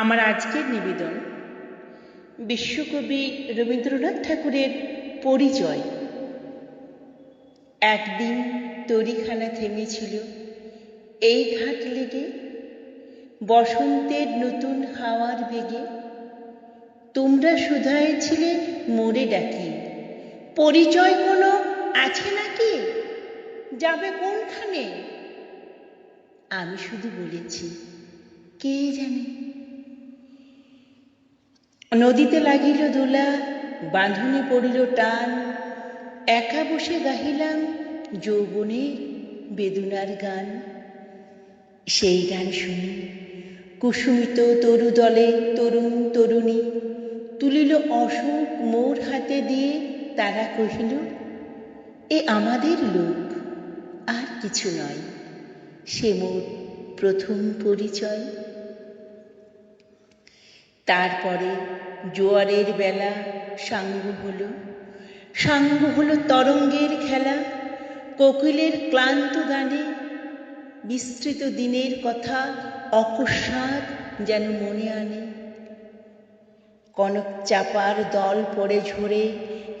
আমার আজকের নিবেদন। বিশ্বকবি রবীন্দ্রনাথ ঠাকুরের পরিচয়। একদিন তরিখানা থেমেছিল, এই ঘাট লেগে, বসন্তের নতুন হাওয়ার বেগে। তোমরা শুধাইছিলে মোরে ডাকি, পরিচয় কোনো আছে নাকি? যাবে কোনখানে? আমি শুধু বলেছি, কে জানে? নদীতে লাগিল দোলা বাঁধনে পড়িল টান। একা বসে গাহিলাম যৌবনের বেদুনার গান। সেই গান শুনি, কুসুমিত তরু দলে তরুণ তরুণী, তুলিল অশোক মোর হাতে দিয়ে তারা কহিল, এ আমাদের লোক, আর কিছু নয়, সে মোর প্রথম পরিচয়। তারপরে জোয়ারের বেলা সাঙ্গ হলো। সাঙ্গ হলো তরঙ্গের খেলা, কোকিলের ক্লান্ত গানে বিস্তৃত দিনের কথা, অকস্মাৎ যেন মনে আনে। কনক চাপার দল পড়ে ঝরে,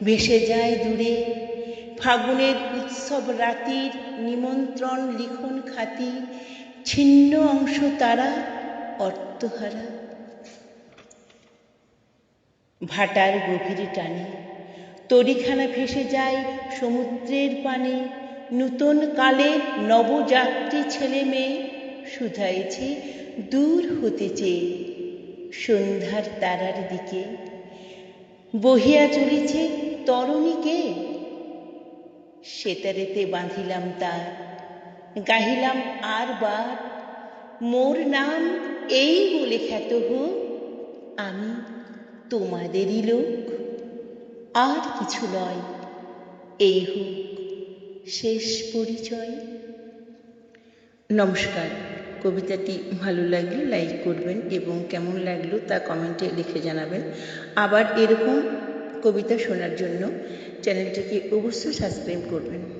ভেসে যায় দূরে। ফাগুনের উৎসব রাতির নিমন্ত্রণ লিখন খাতি, ছিন্ন অংশ তারা অর্থহারা। ভাটার গভীরে টানে। তরিখানা ভেসে যায় সমুদ্রের পানে। নূতন কালে নবযাত্রী ছেলে মেয়ে শুধাইছে দূর হতে চেয়ে সন্ধ্যার তারার দিকে। বহিয়া চলেছে তরণীকে সেতারেতে বাঁধিলাম তার। গাহিলাম আর বার। মোর নাম এই বলে খ্যাত হোক আমি। তোমাদেরই লোক। আর কিছু নয়, এই হোক শেষ পরিচয়। নমস্কার। কবিতাটি ভালো লাগলে লাইক করবেন এবং কেমন লাগল তা কমেন্টে লিখে জানাবেন। আবার এরকম কবিতা শোনার জন্য চ্যানেলটিকে অবশ্যই সাবস্ক্রাইব করবেন।